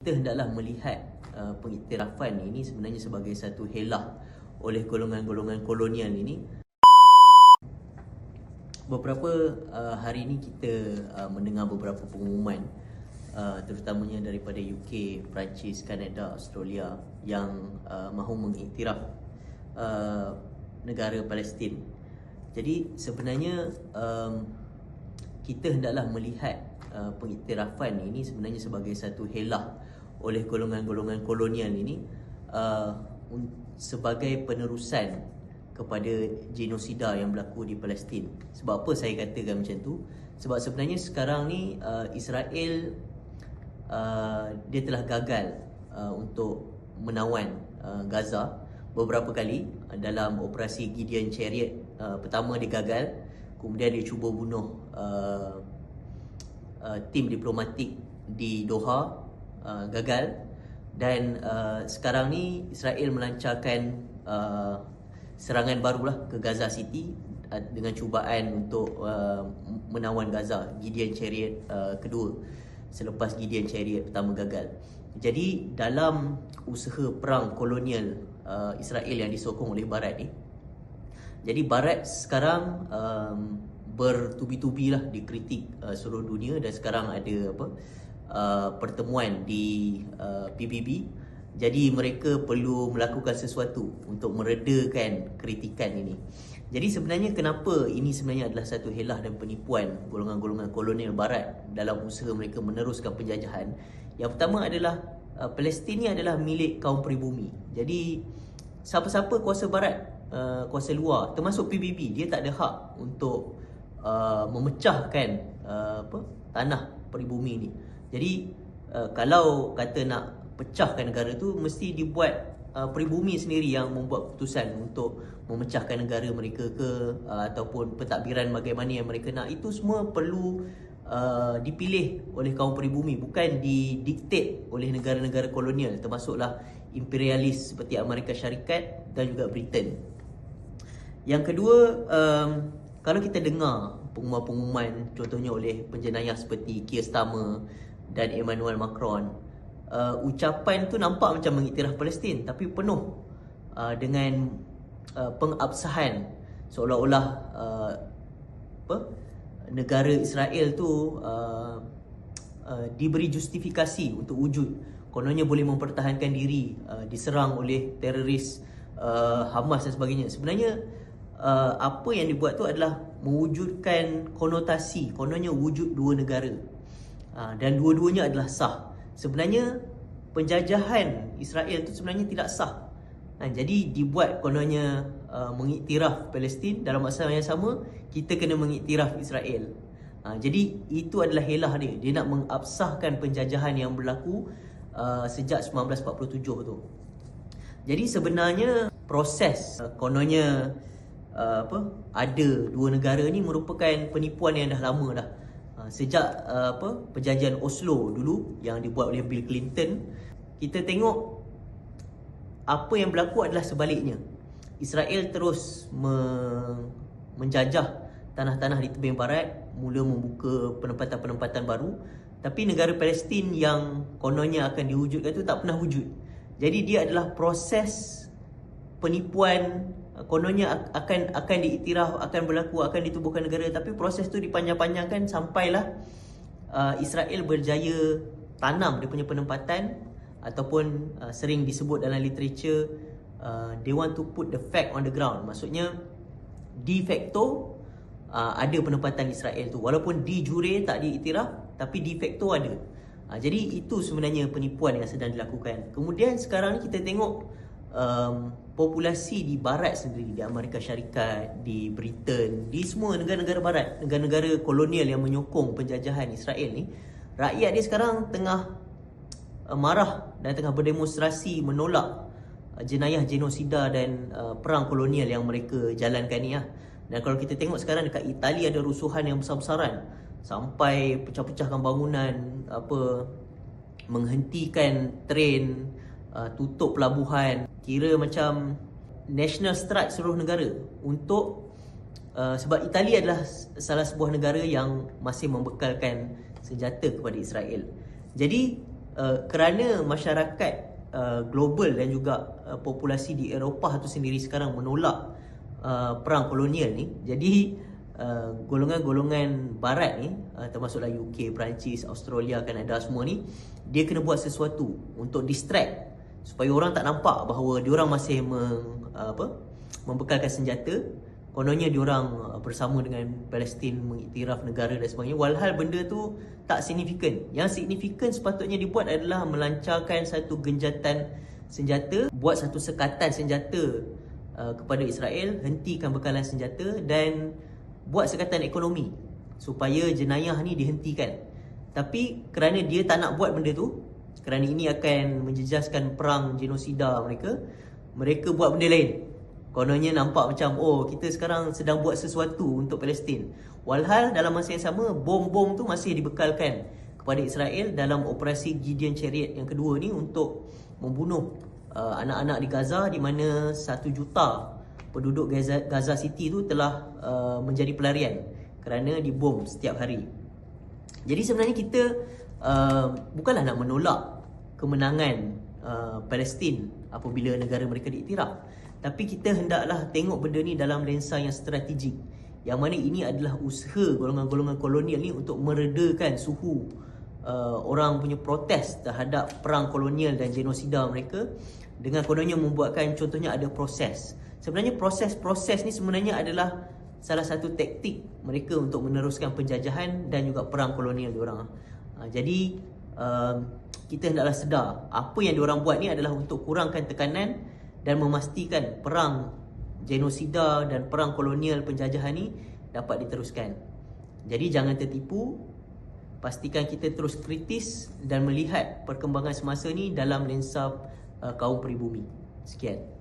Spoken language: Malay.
Kita hendaklah melihat uh, pengiktirafan ini sebenarnya sebagai satu helah oleh golongan-golongan kolonial ini. Beberapa uh, hari ini kita uh, mendengar beberapa pengumuman uh, terutamanya daripada UK, Perancis, Kanada, Australia yang uh, mahu mengiktiraf uh, negara Palestin. Jadi sebenarnya um, kita hendaklah melihat uh, pengiktirafan ini sebenarnya sebagai satu helah oleh golongan-golongan kolonial ini uh, sebagai penerusan kepada genosida yang berlaku di Palestin. Sebab apa saya katakan macam tu? Sebab sebenarnya sekarang ni uh, Israel uh, dia telah gagal uh, untuk menawan uh, Gaza beberapa kali dalam operasi Gideon Chariot. Uh, pertama dia gagal, kemudian dia cuba bunuh uh, uh, tim diplomatik di Doha uh, gagal dan uh, sekarang ni Israel melancarkan uh, serangan barulah ke Gaza City uh, dengan cubaan untuk uh, menawan Gaza Gideon Chariot uh, kedua selepas Gideon Chariot pertama gagal. Jadi dalam usaha perang kolonial uh, Israel yang disokong oleh barat ni jadi barat sekarang um, bertubi-tubi lah dikritik uh, seluruh dunia dan sekarang ada apa Uh, pertemuan di uh, PBB jadi mereka perlu melakukan sesuatu untuk meredakan kritikan ini. Jadi sebenarnya kenapa ini sebenarnya adalah satu helah dan penipuan golongan-golongan kolonial barat dalam usaha mereka meneruskan penjajahan? Yang pertama adalah uh, Palestin ini adalah milik kaum pribumi. Jadi siapa-siapa kuasa barat uh, kuasa luar termasuk PBB dia tak ada hak untuk uh, memecahkan uh, apa tanah pribumi ini jadi uh, kalau kata nak pecahkan negara tu mesti dibuat uh, peribumi sendiri yang membuat keputusan untuk memecahkan negara mereka ke uh, ataupun pentadbiran bagaimana yang mereka nak itu semua perlu uh, dipilih oleh kaum peribumi bukan didiktet oleh negara-negara kolonial termasuklah imperialis seperti Amerika Syarikat dan juga Britain. Yang kedua um, kalau kita dengar pengumuman-pengumuman contohnya oleh penjenayah seperti Keir Starmer dan Emmanuel Macron uh, ucapan tu nampak macam mengiktiraf Palestin tapi penuh uh, dengan uh, pengabsahan seolah-olah uh, apa negara Israel tu uh, uh, diberi justifikasi untuk wujud. Kononnya boleh mempertahankan diri uh, diserang oleh teroris uh, Hamas dan sebagainya. Sebenarnya uh, apa yang dibuat tu adalah mewujudkan konotasi kononnya wujud dua negara Ha, dan dua-duanya adalah sah. Sebenarnya penjajahan Israel itu sebenarnya tidak sah. Ha, jadi dibuat kononnya uh, mengiktiraf Palestin dalam masa yang sama kita kena mengiktiraf Israel. Ha, jadi itu adalah helah dia. Dia nak mengabsahkan penjajahan yang berlaku uh, sejak 1947 tu. Jadi sebenarnya proses uh, kononnya uh, apa ada dua negara ni merupakan penipuan yang dah lama dah. Ah, sejak uh, apa perjanjian Oslo dulu yang dibuat oleh Bill Clinton kita tengok apa yang berlaku adalah sebaliknya. Israel terus me- menjajah tanah-tanah di tebing barat mula membuka penempatan-penempatan baru. Tapi negara Palestin yang kononnya akan diwujudkan itu tak pernah wujud. Jadi dia adalah proses penipuan kononnya akan akan diiktiraf akan berlaku akan ditubuhkan negara. Tapi proses tu dipanjang-panjangkan sampailah uh, Israel berjaya tanam dia punya penempatan ataupun uh, sering disebut dalam literature uh, they want to put the fact on the ground. Maksudnya de facto uh, ada penempatan Israel tu. Walaupun di jure tak diiktiraf tapi de facto ada. Uh, jadi itu sebenarnya penipuan yang sedang dilakukan. Kemudian sekarang ni kita tengok um, populasi di barat sendiri di Amerika Syarikat, di Britain, di semua negara-negara barat, negara-negara kolonial yang menyokong penjajahan Israel ni, rakyat dia sekarang tengah uh, marah dan tengah berdemonstrasi menolak uh, jenayah genosida dan uh, perang kolonial yang mereka jalankan ni lah. Dan kalau kita tengok sekarang dekat Itali ada rusuhan yang besar-besaran sampai pecah-pecahkan bangunan apa menghentikan train uh, tutup pelabuhan kira macam national strike seluruh negara untuk uh, sebab Itali adalah salah sebuah negara yang masih membekalkan senjata kepada Israel. Jadi uh, kerana masyarakat uh, global dan juga uh, populasi di Eropah tu sendiri sekarang menolak uh, perang kolonial ni jadi uh, golongan-golongan barat ni uh, termasuklah UK, Perancis, Australia, Kanada semua ni dia kena buat sesuatu untuk distract supaya orang tak nampak bahawa diorang masih meng, apa membekalkan senjata. Kononnya diorang uh, bersama dengan Palestin mengiktiraf negara dan sebagainya. Walhal benda tu tak signifikan. Yang signifikan sepatutnya dibuat adalah melancarkan satu genjatan senjata buat satu sekatan senjata uh, kepada Israel hentikan bekalan senjata dan buat sekatan ekonomi supaya jenayah ni dihentikan. Tapi kerana dia tak nak buat benda tu kerana ini akan menjejaskan perang genosida mereka mereka buat benda lain Kononnya nampak macam oh kita sekarang sedang buat sesuatu untuk Palestin. Walhal dalam masa yang sama bom-bom tu masih dibekalkan kepada Israel dalam operasi Gideon Chariot yang kedua ni untuk membunuh uh, anak-anak di Gaza di mana satu juta penduduk Gaza, Gaza City tu telah uh, menjadi pelarian kerana dibom setiap hari. Jadi sebenarnya kita uh, bukanlah nak menolak kemenangan uh, Palestin apabila negara mereka diiktiraf. Tapi kita hendaklah tengok benda ni dalam lensa yang strategik. Yang mana ini adalah usaha golongan-golongan kolonial ni untuk meredakan suhu uh, orang punya protes terhadap perang kolonial dan genosida mereka dengan kononnya membuatkan contohnya ada proses. Sebenarnya proses-proses ni sebenarnya adalah salah satu taktik mereka untuk meneruskan penjajahan dan juga perang kolonial diorang. Uh, jadi uh, kita hendaklah sedar apa yang diorang buat ni adalah untuk kurangkan tekanan dan memastikan perang genosida dan perang kolonial penjajahan ini dapat diteruskan. Jadi jangan tertipu. Pastikan kita terus kritis dan melihat perkembangan semasa ni dalam lensa uh, kaum peribumi. Sekian.